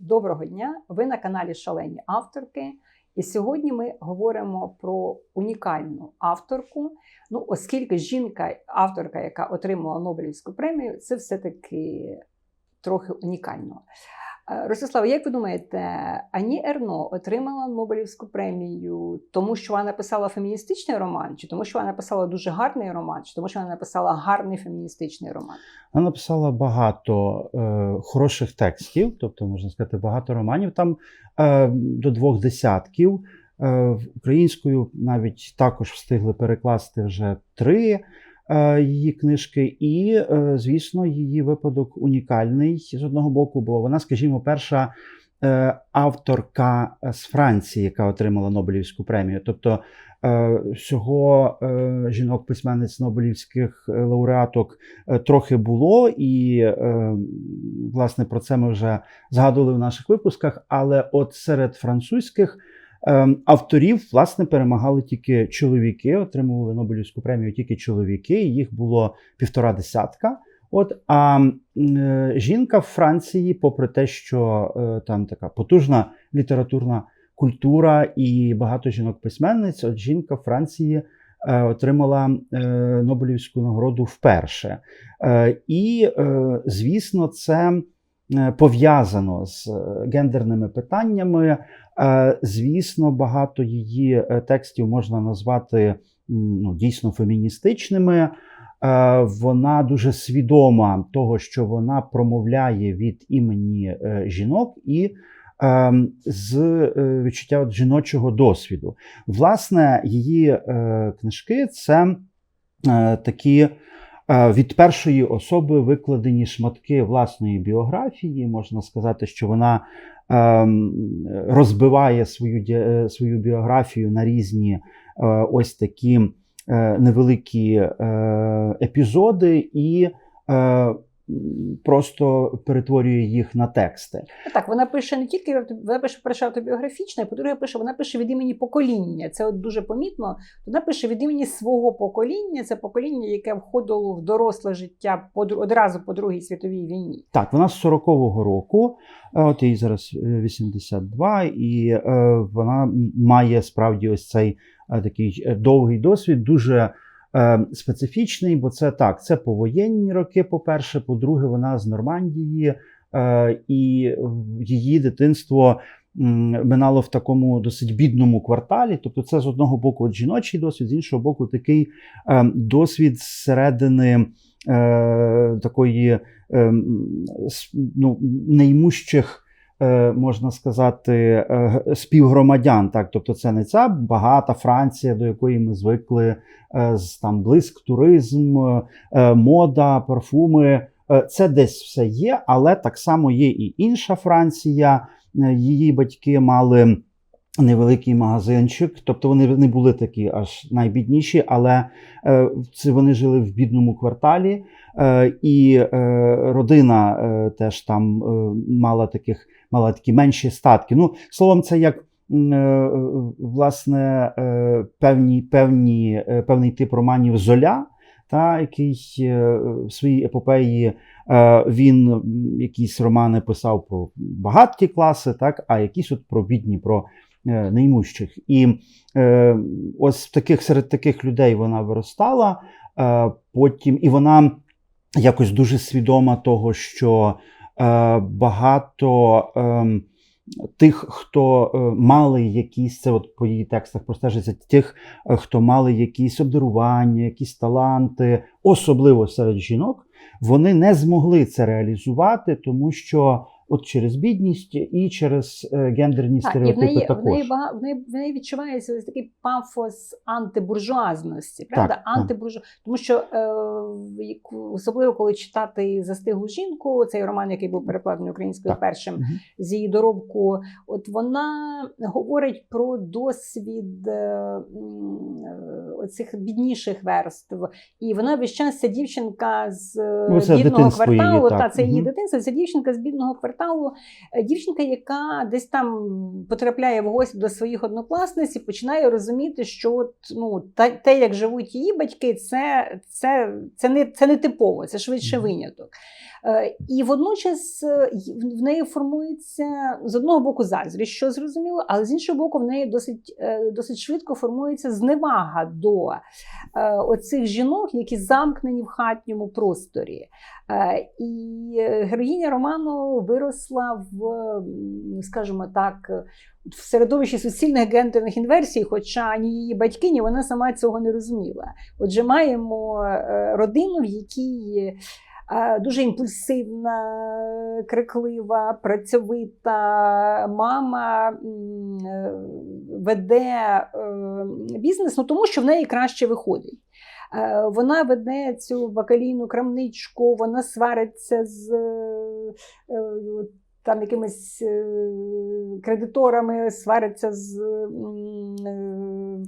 Доброго дня! Ви на каналі Шалені авторки. І сьогодні ми говоримо про унікальну авторку. Ну, оскільки жінка, авторка, яка отримала Нобелівську премію, це все-таки трохи унікально. Е, Ростислав, як ви думаєте, Ані Ерно отримала Нобелівську премію, тому що вона написала феміністичний роман, чи тому, що вона написала дуже гарний роман, чи тому, що вона написала гарний феміністичний роман? Вона написала багато е, хороших текстів, тобто, можна сказати, багато романів. Там е, до двох десятків. Е, українською навіть також встигли перекласти вже три її книжки. І, е, звісно, її випадок унікальний з одного боку, бо вона, скажімо, перша. е, Авторка з Франції, яка отримала Нобелівську премію. Тобто е, всього е, жінок-письменниць Нобелівських е, лауреаток е, трохи було, і е, власне про це ми вже згадували в наших випусках. Але от серед французьких е, авторів власне перемагали тільки чоловіки, отримували Нобелівську премію тільки чоловіки. Їх було півтора десятка. От а е, жінка в Франції, попри те, що е, там така потужна літературна культура і багато жінок-письменниць, от жінка в Франції е, отримала Нобелівську нагороду вперше. І, звісно, це пов'язано з гендерними питаннями. Е, Звісно, багато її е, текстів можна назвати ну, дійсно феміністичними. Е, Вона дуже свідома того, що вона промовляє від імені жінок і ем, з відчуття жіночого досвіду. Власне, її книжки це такі від першої особи викладені шматки власної біографії. Можна сказати, що вона ем, розбиває свою, е, свою біографію на різні е, ось такі е, невеликі епізоди і просто перетворює їх на тексти. Ну, Так, вона пише не тільки вона пише перше автобіографічне, по-друге, пише, вона пише від імені покоління. Це от дуже помітно. Вона пише від імені свого покоління. Це покоління, яке входило в доросле життя одразу по Другій світовій війні. Так, вона з 40-го року, е, от їй зараз е, 82, і е, вона має справді ось цей е, такий е, довгий досвід, дуже е, специфічний, бо це так, це повоєнні роки, по-перше, по-друге, вона з Нормандії, е, і її дитинство. Минало в такому досить бідному кварталі, тобто це з одного боку жіночий досвід, з іншого боку, такий е, досвід зсередини такої ем, ну, наймущих, е, можна сказати, е, співгромадян. Так? Тобто це не ця багата Франція, до якої ми звикли, е, з там блиск, туризм, е, мода, парфуми. Е, Це десь все є, але так само є і інша Франція. Е, Її батьки мали невеликий магазинчик, тобто вони не були такі аж найбідніші, але е, це вони жили в бідному кварталі. Е, І е, родина е, теж там е, мала таких мала такі менші статки. Ну, словом, це як е, власне е, певні, певні, е, певний тип романів Золя, та, який в своїй епопеї він якісь романи писав про багаті класи, так, а якісь от про бідні, про неймущих. І ось в таких, серед таких людей вона виростала. Потім і вона якось дуже свідома того, що багато е, тих, хто е, мали якісь, це от по її текстах простежиться, тих, е, хто мали якісь обдарування, якісь таланти, особливо серед жінок, вони не змогли це реалізувати, тому що от через бідність і через е, гендерні Так, і в неї, в також. неї, бага- в неї, в неї відчувається ось такий пафос антибуржуазності, правда? Так, так. Антибуржу... Тому що е, особливо коли читати застиглу жінку, цей роман, який був перекладений українською Так. першим Мгм. з її доробку, от вона говорить про досвід е, е, оцих бідніших верств. І вона весь час ця дівчинка з е, Ну, бідного дитинство її, кварталу. так. Та це її Мгм. дитинство. Це дівчинка з бідного кварталу. Е, Дівчинка, яка десь там потрапляє в гості до своїх однокласниць і починає розуміти, що от, ну, те, як живуть її батьки, це, це, це, не, це не типово, це швидше виняток. Е, І водночас е, в неї формується з одного боку заздрість, що зрозуміло, але з іншого боку, в неї досить, е, досить швидко формується зневага до оцих жінок, які замкнені в хатньому просторі. І героїня роману виросла в, скажімо так, в середовищі суцільних гендерних інверсій, хоча ні її батьки, ні вона сама цього не розуміла. Отже, маємо родину, в якій дуже імпульсивна, криклива, працьовита мама е, веде е, бізнес, ну тому що в неї краще виходить. Е, Вона веде цю бакалійну крамничку, вона свариться з е, е, там якимись е, кредиторами, свариться з е,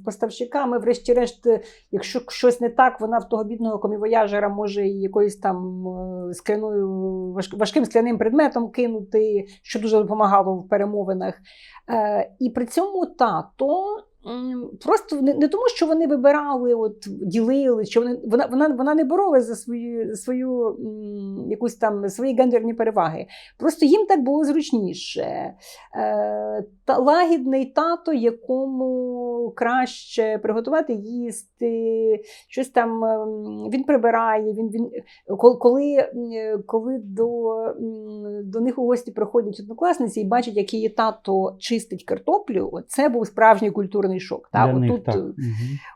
поставщиками. Врешті-решт, якщо щось не так, вона в того бідного комівояжера може і якоюсь там е, скляною важк- важким скляним предметом кинути, що дуже допомагало в перемовинах. І при цьому тато. М, Просто не, тому, що вони вибирали, от ділили, що вони вона, вона, вона не боролась за свою, свою якусь там свої гендерні переваги. Просто їм так було зручніше. Е, та, лагідний тато, якому краще приготувати їсти, щось там ем, він прибирає. Він, він, коли, коли, до, до них у гості приходять однокласниці і бачать, як її тато чистить картоплю, це був справжній культурний шок. Та? Для них, так.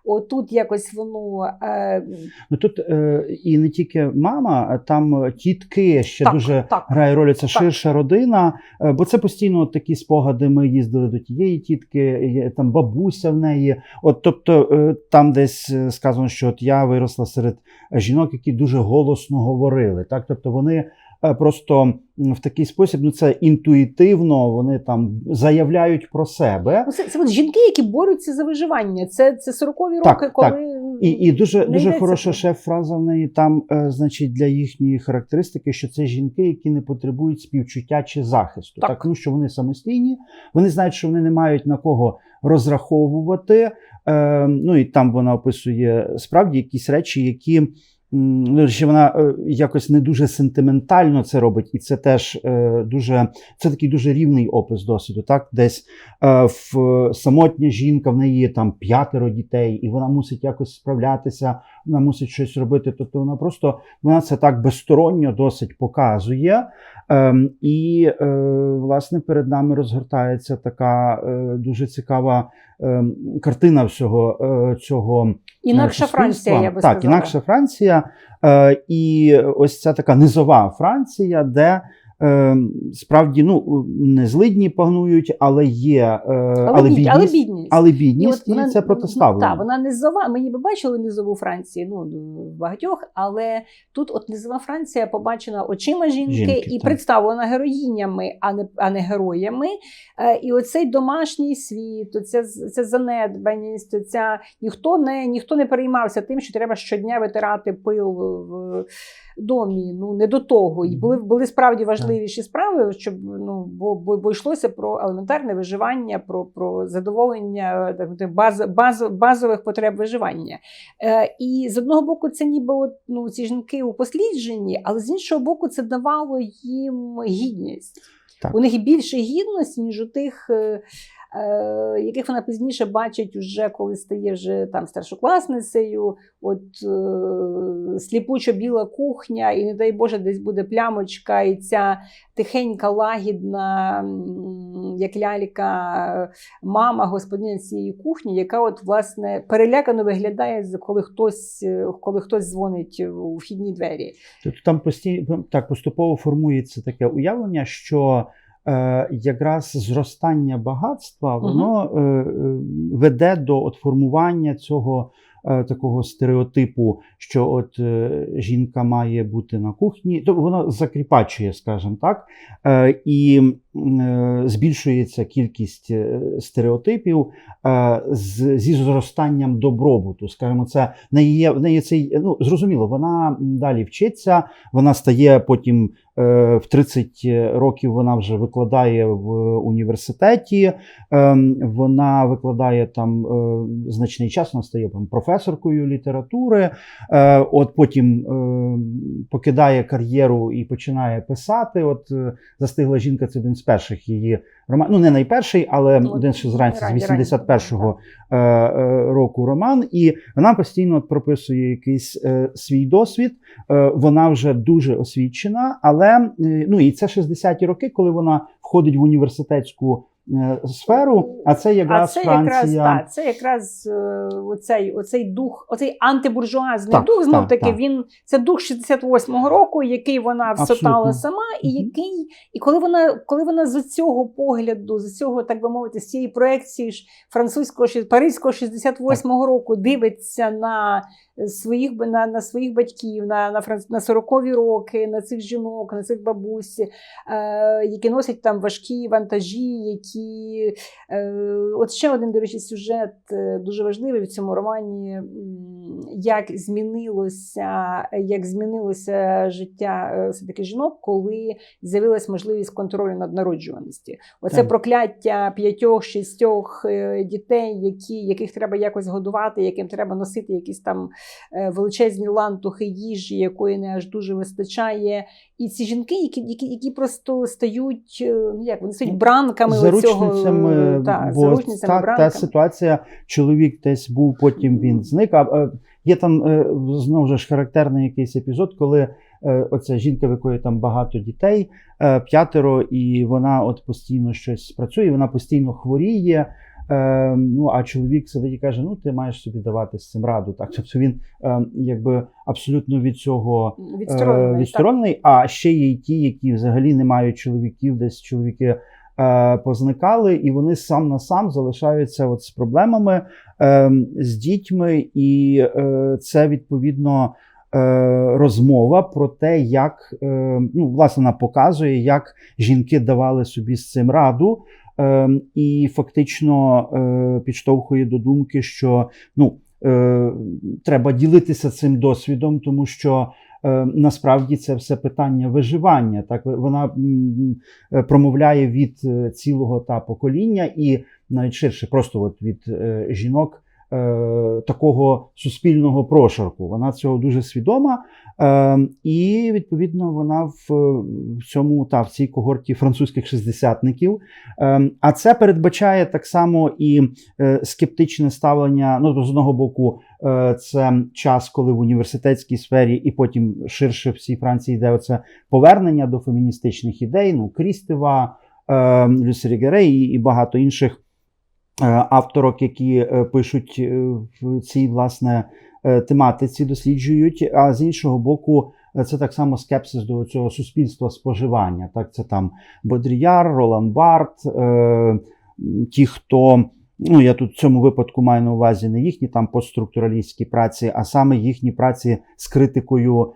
Отут якось воно. Е, Ну тут е, і не тільки мама, а там тітки ще Так, дуже так. грає роль. Це Так. ширша родина, е, бо це постійно такі спогади. Ми їздили до тієї тітки, там бабуся в неї. От тобто, е, там десь е, сказано, що от я виросла серед жінок, які дуже голосно говорили. Так, тобто вони. Е, Просто в такий спосіб, ну це інтуїтивно, вони там заявляють про себе. Ну, це, це от жінки, які борються за виживання. Це, це 40-ві роки, так. коли І, і дуже, дуже хороша про- ще фраза в неї там, е, значить, для їхньої характеристики, що це жінки, які не потребують співчуття чи захисту. Так. Так. тому що вони самостійні, вони знають, що вони не мають на кого розраховувати. Е, ну і там вона описує справді якісь речі, які. Ну, Ще вона е, якось не дуже сентиментально це робить, і це теж е, дуже це такий дуже рівний опис досвіду. Так, десь е, в самотня жінка, в неї там п'ятеро дітей, і вона мусить якось справлятися, вона мусить щось робити. Тобто вона просто вона це так безсторонньо досить показує. Ем, і, е, власне, перед нами розгортається така е, дуже цікава ем, картина всього е, цього. інакша е, Франція, я би так, сказала. інакша Франція. Е, і ось ця така низова Франція, де е, справді ну, не злидні панують, але є е, Але, але, бідність, але бідність. але І бідність, і, от це протиставлено. Так, вона низова. Ми ніби бачили низову Франції, ну багатьох, але тут от низова Франція побачена очима жінки, Жінки, і так. представлена героїнями, а не, а не героями. Е, і оцей домашній світ, оця, ця занедбаність, оця ніхто не ніхто не переймався тим, що треба щодня витирати пил в домі. Ну не до того. І були були справді важливіші справи, щоб ну бо, бо, бо йшлося про елементарне виживання, про, про задоволення так, баз, баз, базових потреб виживання. Е, і з одного боку, це ніби от, ну, ці жінки упосліджені, але з іншого боку, це давало їм гідність. Так. У них більше гідності, ніж у тих. Е, е, Яких вона пізніше бачить, уже коли стає вже там старшокласницею, от е, сліпучо біла кухня, і не дай Боже, десь буде плямочка, і ця тихенька, лагідна, як лялька, мама господиня цієї кухні, яка от власне перелякано виглядає, коли хтось, е, коли хтось дзвонить у вхідні двері. Тобто там постійно так поступово формується таке уявлення, що е, якраз зростання багатства воно е, е, веде до от формування цього е, такого стереотипу, що от е, жінка має бути на кухні, то воно закріпачує, скажімо так. Е, і е, збільшується кількість е, стереотипів е, зі зростанням добробуту. Скажімо, це в неї є в неї цей ну зрозуміло. Вона далі вчиться, вона стає потім. е, В 30 років вона вже викладає в університеті. ем, Вона викладає там е, значний час. Вона стає там професоркою літератури. Е, От потім е, покидає кар'єру і починає писати. От е, застигла жінка це один з перших її роман. Ну не найперший, але Ну, один ще зранці з рані- 81-го е, е, року роман. І вона постійно прописує якийсь е, свій досвід. Вона вже дуже освічена, але ну і це 60-ті роки, коли вона входить в університетську сферу. А це якраз а це Франція. якраз так, це якраз е, оцей, оцей дух, оцей антибуржуазний Так, дух. Знов так, таки так. він це дух 68-го року, який вона всотала сама, і який, і коли вона, коли вона з цього погляду, з цього, так би мовити, з цієї проекції ж французького паризького 68-го року дивиться на своїх на, на своїх батьків, на, на, франц- на 40-ві роки, на цих жінок, на цих бабусь, е, які носять там важкі вантажі, які е, от ще один, до речі, сюжет е, дуже важливий в цьому романі, як змінилося, як змінилося життя е, все-таки жінок, коли з'явилась можливість контролю над народжуваністю. Оце Так. прокляття п'ятьох, шістьох е, дітей, які, яких треба якось годувати, яким треба носити якісь там величезні лантухи їжі, якої не аж дуже вистачає. І ці жінки, які, які, які просто стають, ну як вони стають бранками оцього, заручницями, е, та, бо заручницями, так, та ситуація. Чоловік десь був, потім він зник. А е, є там е, знову ж характерний якийсь епізод, коли оця жінка, в якої там багато дітей, п'ятеро, і вона от постійно щось працює, вона постійно хворіє. Е, ну, а чоловік сидить і каже: ну, ти маєш собі давати з цим раду. Так, тобто він е, якби абсолютно від цього е, Відсторонений, а ще є й ті, які взагалі не мають чоловіків, десь чоловіки позникали, і вони сам на сам залишаються от з проблемами, е, з дітьми, і е, це відповідно. е, Розмова про те, як е, ну, власне вона показує, як жінки давали собі з цим раду, е, і фактично е, підштовхує до думки, що ну, е, треба ділитися цим досвідом, тому що е, насправді це все питання виживання. Так вона е, промовляє від е, цілого та покоління і навіть ширше, просто от від е, жінок. Е, Такого суспільного прошарку. Вона цього дуже свідома, е, і відповідно вона в, цьому та в цій когорті французьких шістдесятників. Е, а це передбачає так само і скептичне ставлення. Ну, з одного боку, це час, коли в університетській сфері, і потім ширше всій Франції йде оце повернення до феміністичних ідей. Ну, Крістева, Люсі Герей і, багато інших авторок, які е, пишуть е, в цій власне е, тематиці, досліджують. А з іншого боку, е, це так само скепсис до цього суспільства споживання. Так, це там Бодріяр, Ролан Барт, е, ті, хто. Ну, я тут в цьому випадку маю на увазі не їхні там постструктуралістські праці, а саме їхні праці з критикою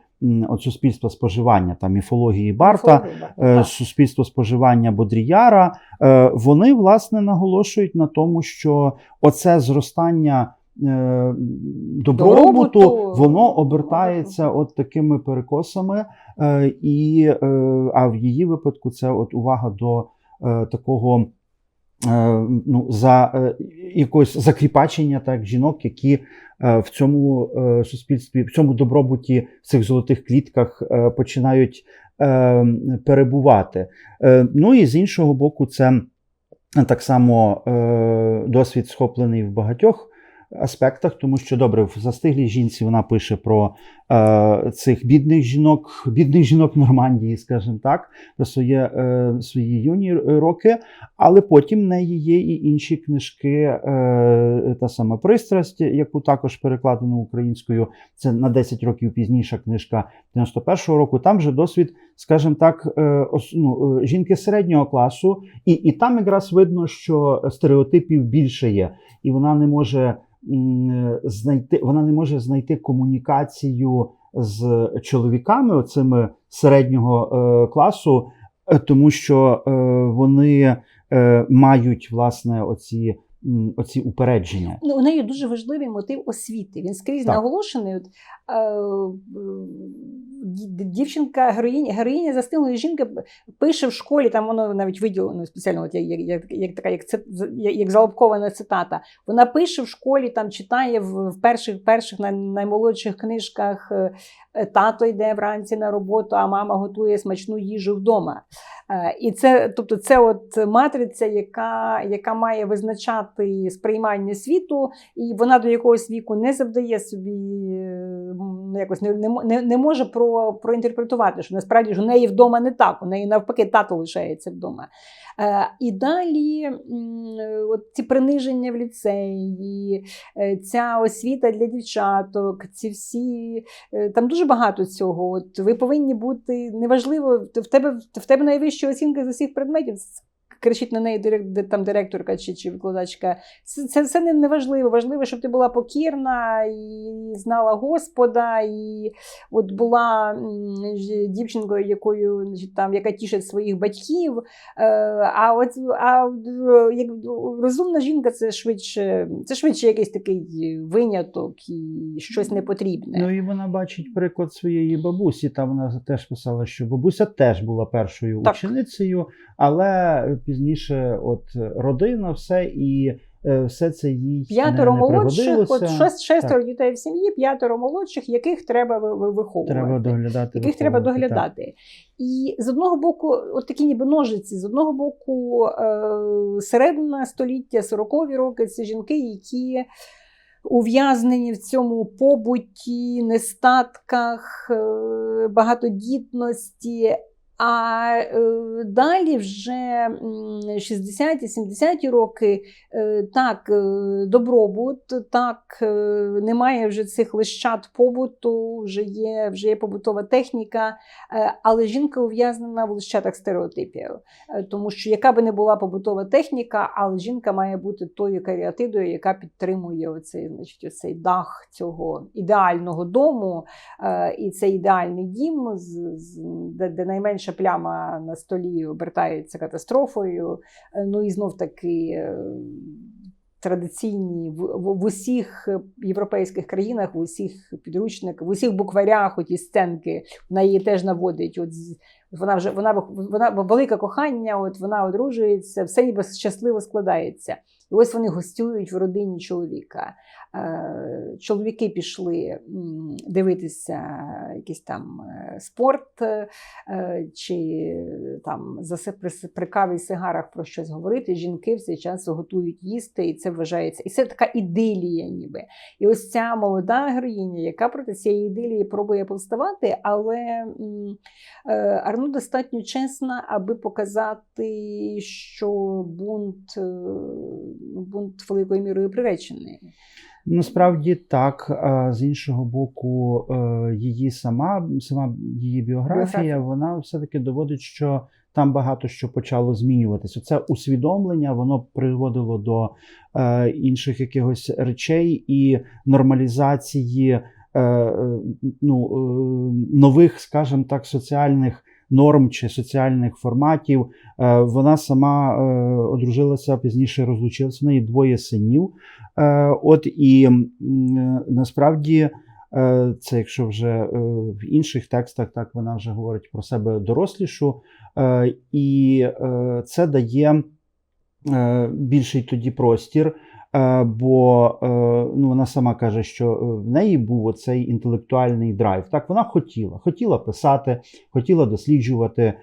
от суспільства споживання, там міфології Барта, е, суспільство споживання Бодріяра, е, вони власне наголошують на тому, що оце зростання. е, Добробуту, Добробуту. воно обертається от такими перекосами, і, а в її випадку це от увага до такого ну, за е, якогось закріпачення так, жінок, які е, в цьому е, суспільстві, в цьому добробуті, в цих золотих клітках е, починають е, перебувати. Е, ну і з іншого боку, це так само е, досвід схоплений в багатьох. Аспектах, тому що добре, в застиглій жінці вона пише про е, цих бідних жінок, бідних жінок Нормандії, скажімо так, про своє, е, свої юні роки, але потім в неї є і інші книжки, е, та сама пристрасть, яку також перекладено українською. Це на 10 років пізніша книжка 91-го року. Там вже досвід, скажімо так, е, ну, е, жінки середнього класу, і, і там якраз видно, що стереотипів більше є, і вона не може знайти, вона не може знайти комунікацію з чоловіками, оцими середнього е, класу. е, тому що е, вони е, мають власне оці, оці упередження. Ну, у неї дуже важливий мотив освіти. Він скрізь Так. наголошений. От, е, дівчинка, героїня, героїня застиглої жінки пише в школі, там воно навіть виділено спеціально, от як, як, як, така, як, як, як залобкована цитата. Вона пише в школі, там читає в, в перших, перших най, наймолодших книжках. е, е, Тато йде вранці на роботу, а мама готує смачну їжу вдома. Е, І це, тобто, це от матриця, яка, яка має визначати сприймання світу, і вона до якогось віку не завдає собі е, якось не, не, не може про, проінтерпретувати, що насправді ж у неї вдома не так, у неї навпаки тато лишається вдома. Е, і далі от ці приниження в ліцеї, е, ця освіта для дівчаток, ці всі е, там дуже багато цього. От ви повинні бути неважливо, в тебе в тебе найвища оцінка з усіх предметів. Кричить на неї там директорка чи, чи викладачка. Це, це, це не, не важливо. Важливо, щоб ти була покірна і знала Господа, і от була дівчинкою, якою там, яка тішить своїх батьків. Е, а от а, як розумна жінка це швидше, це швидше якийсь такий виняток і щось непотрібне. Ну і вона бачить приклад своєї бабусі. Там вона теж писала, що бабуся теж була першою Так. ученицею, але пізніше, от родина, все і е, все це їй П'ятеро не, не молодших, от шест, шестеро дітей в сім'ї, п'ятеро молодших, яких треба ви- ви- виховувати. Треба доглядати. яких треба виховувати, так. І з одного боку, от такі ніби ножиці, з одного боку, е, середина століття, 40-ві роки це жінки, які ув'язнені в цьому побуті, нестатках, е, багатодітності. А е, далі вже 60-70-ті роки е, так, е, добробут, так, немає вже цих лищат побуту, вже є, вже є побутова техніка, але жінка ув'язнена в лищатах стереотипів. Тому що яка би не була побутова техніка, але жінка має бути тою каріатидою, яка підтримує оцей, значить, оцей дах цього ідеального дому, і цей ідеальний дім, де, де найменша пляма на столі обертається катастрофою. Е, Ну і знов таки. е, Традиційні в, в, в усіх європейських країнах, в усіх підручниках, в усіх букварях оті сценки вона її теж наводить. От вона вже вона, вона велике кохання, от вона одружується, все ніби щасливо складається. І ось вони гостюють в родині чоловіка. Е, Чоловіки пішли дивитися якийсь там е, спорт, е, чи там за при, каві і сигарах про щось говорити. Жінки в цей час готують їсти, і це вважається. І це така ідилія, ніби. І ось ця молода героїня, яка проти цієї ідилії пробує повставати, але м, Арно достатньо чесна, аби показати, що бунт, бунт великою мірою приречений. Насправді так. а З іншого боку, е, її сама, сама її біографія, Біографія. вона все-таки доводить, що там багато що почало змінюватися. Це усвідомлення, воно приводило до е, інших якихось речей і нормалізації е, е, ну, е, нових, скажімо так, соціальних. Норм чи соціальних форматів. Е, Вона сама е, одружилася пізніше, розлучилася. В неї двоє синів. Е, От і насправді, це якщо вже в інших текстах, так вона вже говорить про себе дорослішу, і це дає більший тоді простір. Е, Бо е, ну, вона сама каже, що е, в неї був оцей інтелектуальний драйв. Так, вона хотіла, хотіла писати, хотіла досліджувати.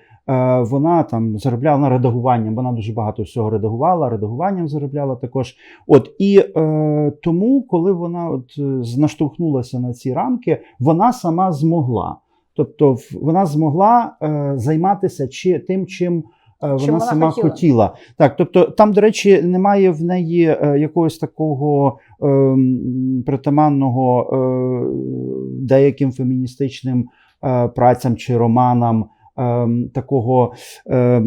Вона там заробляла редагуванням, вона дуже багато всього редагувала, редагуванням заробляла також. От і е, тому, коли вона от наштовхнулася на ці рамки, вона сама змогла. Тобто, вона змогла е, займатися чи тим, чим. Е, Вона, вона сама хотіла. хотіла. Так, тобто там, до речі, немає в неї е, якогось такого е, притаманного е, деяким феміністичним е, працям чи романам е, такого е,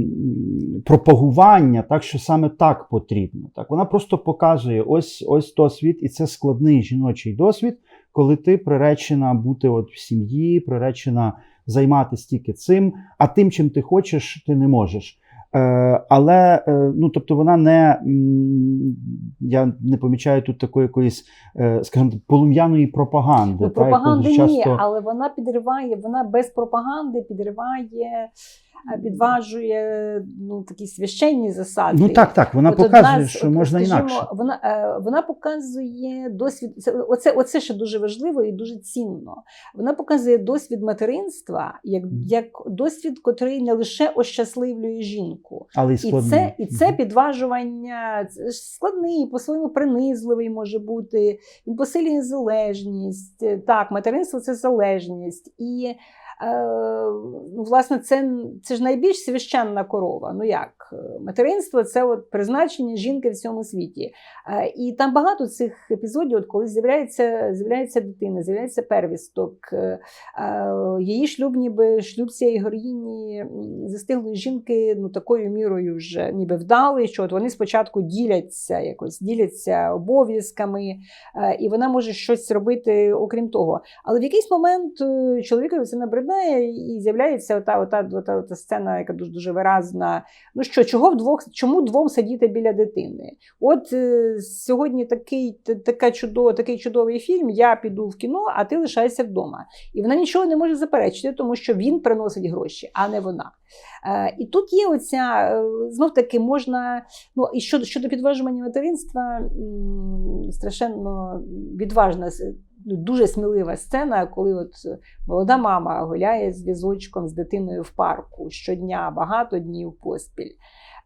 пропагування, так що саме так потрібно. Так, вона просто показує ось ось досвід, і це складний жіночий досвід, коли ти приречена бути от в сім'ї, приречена займатися тільки цим, а тим, чим ти хочеш, ти не можеш. Е, але е, ну, тобто вона не я не помічаю тут такої якоїсь, е, скажімо, полум'яної пропаганди. Ну, пропаганди дуже ні, часто... але вона підриває, вона без пропаганди підриває, підважує ну, такі священні засади. Ну так, так, вона От показує, з- що от, можна скажімо, інакше. Вона, е, вона показує досвід. Оце, оце ще дуже важливо і дуже цінно. Вона показує досвід материнства як, як досвід, котрий не лише ощасливлює жінку. Але і І це, і це підважування складний, по-своєму принизливий може бути. Він посилює залежність. Е, Так, материнство це залежність. І е, ну, власне, це, це ж найбільш священна корова. Ну як? Е, Материнство це от призначення жінки в цьому світі. Е, І там багато цих епізодів, от коли з'являється, з'являється дитина, з'являється первісток. е, е, Її шлюб, ніби шлюб цієї героїні м, застиглої жінки, ну такою мірою вже ніби вдалий, що от вони спочатку діляться якось, діляться обов'язками, е, і вона може щось робити окрім того. Але в якийсь момент е, чоловікові це набридає, і з'являється ота, ота, ота, ота сцена, яка дуже дуже виразна. Ну що, чого вдвох, чому двом сидіти біля дитини? От е, сьогодні такий, така чудо, такий чудовий фільм. Я піду в кіно, а ти лишайся вдома. І вона нічого не може заперечити, тому що він приносить гроші, а не вона. Е, і тут є оця знов таки можна. Ну і щодо, щодо підважування материнства, страшенно відважна. Ну, Дуже смілива сцена, коли от молода мама гуляє з візочком з дитиною в парку щодня, багато днів поспіль.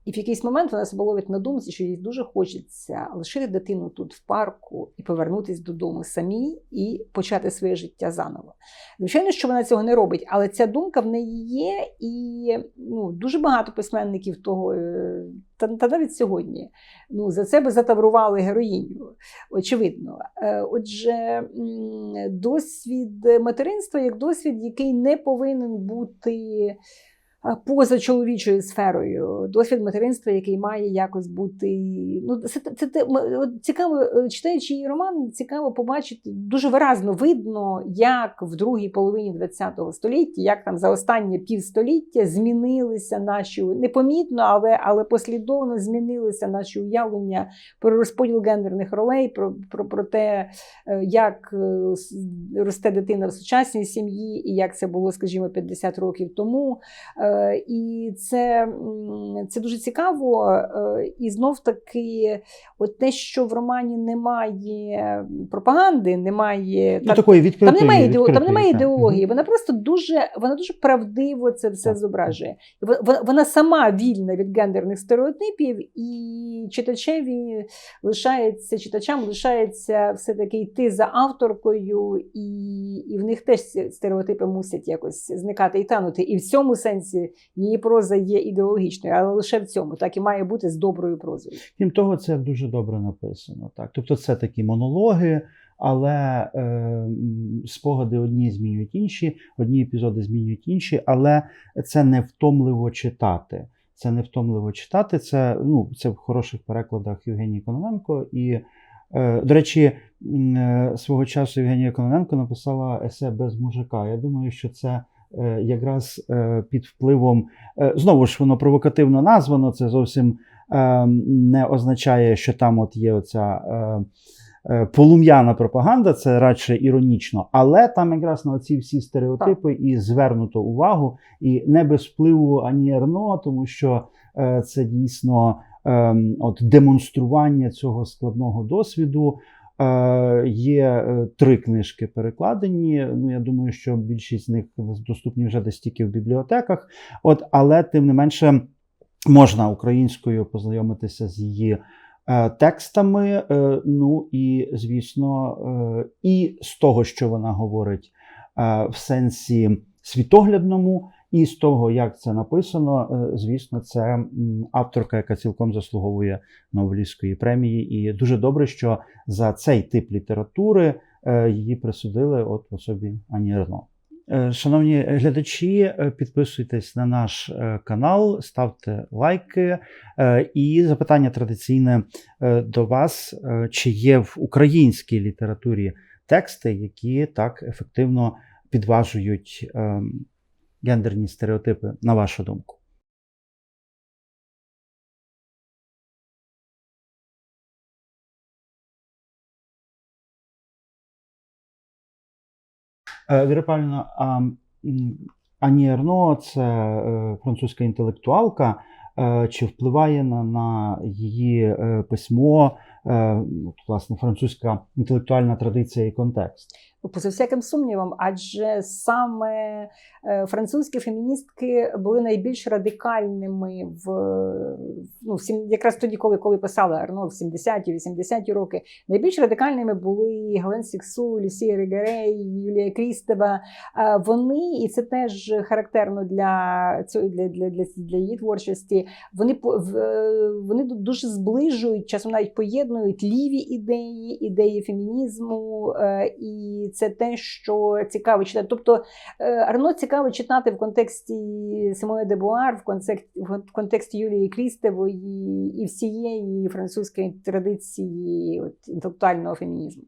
І в якийсь момент вона себе ловить на думці, що їй дуже хочеться лишити дитину тут в парку і повернутися додому самій і почати своє життя заново. Звичайно, що вона цього не робить, але ця думка в неї є, і ну, дуже багато письменників того, е, та, та навіть сьогодні, ну, за це би затаврували героїню, очевидно. Е, Отже, досвід материнства як досвід, який не повинен бути поза чоловічою сферою, досвід материнства, який має якось бути. Ну, це, це, це цікаво, е, читаючи її роман, цікаво побачити дуже виразно видно, як в другій половині ХХ століття, як там за останнє півстоліття змінилися наші непомітно, але, але послідовно змінилися наші уявлення про розподіл гендерних ролей, про, про, про те, е, як е, росте дитина в сучасній сім'ї, і як це було, скажімо, 50 років тому. Е, І це, це дуже цікаво. Е, І знов таки, от те, що в романі немає пропаганди, немає Ну, та- такої відкритої, там немає, ідео- там немає так. ідеології, вона просто дуже, вона дуже правдиво це все Так. зображує. Вона сама вільна від гендерних стереотипів, і читачеві лишається, читачам лишається все-таки йти за авторкою, і, і в них теж стереотипи мусять якось зникати і танути. І в цьому сенсі її проза є ідеологічною, але лише в цьому так і має бути з доброю прозою. Крім того, це дуже добре написано. Так. Тобто це такі монологи, але е, спогади одні змінюють інші, одні епізоди змінюють інші, але це не втомливо читати. Це не втомливо читати. Це, ну, це в хороших перекладах Євгенії Кононенко. І, е, до речі, е, свого часу Євгенія Кононенко написала есе без мужика. Я думаю, що це. Е, Якраз е, під впливом е, знову ж воно провокативно названо. Це зовсім не означає, що там от є оця полум'яна пропаганда, це радше іронічно, але там якраз на ці всі стереотипи і звернуто увагу, і не без впливу ані Ерно, тому що це дійсно е, от демонстрування цього складного досвіду. Е, Є е, три книжки перекладені. Ну, я думаю, що більшість з них доступні вже десь тільки в бібліотеках. От, але тим не менше можна українською познайомитися з її е, текстами. Ну і, звісно, і з того, що вона говорить в сенсі світоглядному, і з того, як це написано, е, звісно, це авторка, яка цілком заслуговує Нобелівської премії. І дуже добре, що за цей тип літератури е, її присудили от в особі Ані Рено. Е, Шановні глядачі, підписуйтесь на наш канал, ставте лайки. І запитання традиційне до вас: чи є в українській літературі тексти, які так ефективно підважують ем, гендерні стереотипи, на вашу думку? Е, Віра Павлівна, Ані Ерно це е, французька інтелектуалка. Е, Чи впливає на, на її письмо, от, власне, французька інтелектуальна традиція і контекст? Ну, поза всяким сумнівом, адже саме е, французькі феміністки були найбільш радикальними в ну, якраз тоді, коли, коли писали Арно в 70-ті, 80-ті роки. Найбільш радикальними були Гален Сіксу, Люсія Ригерей, Юлія Крістева. Е, Вони, і це теж характерно для для, для, для, для її творчості. Вони е, вони дуже зближують, часом навіть поєднують ліві ідеї, ідеї фемінізму, е, і це те, що цікаво читати. Тобто е, Арно цікаво читати в контексті Симони де Буар, в контексті, в контексті Юлії Крістевої і всієї французької традиції от, інтелектуального фемінізму.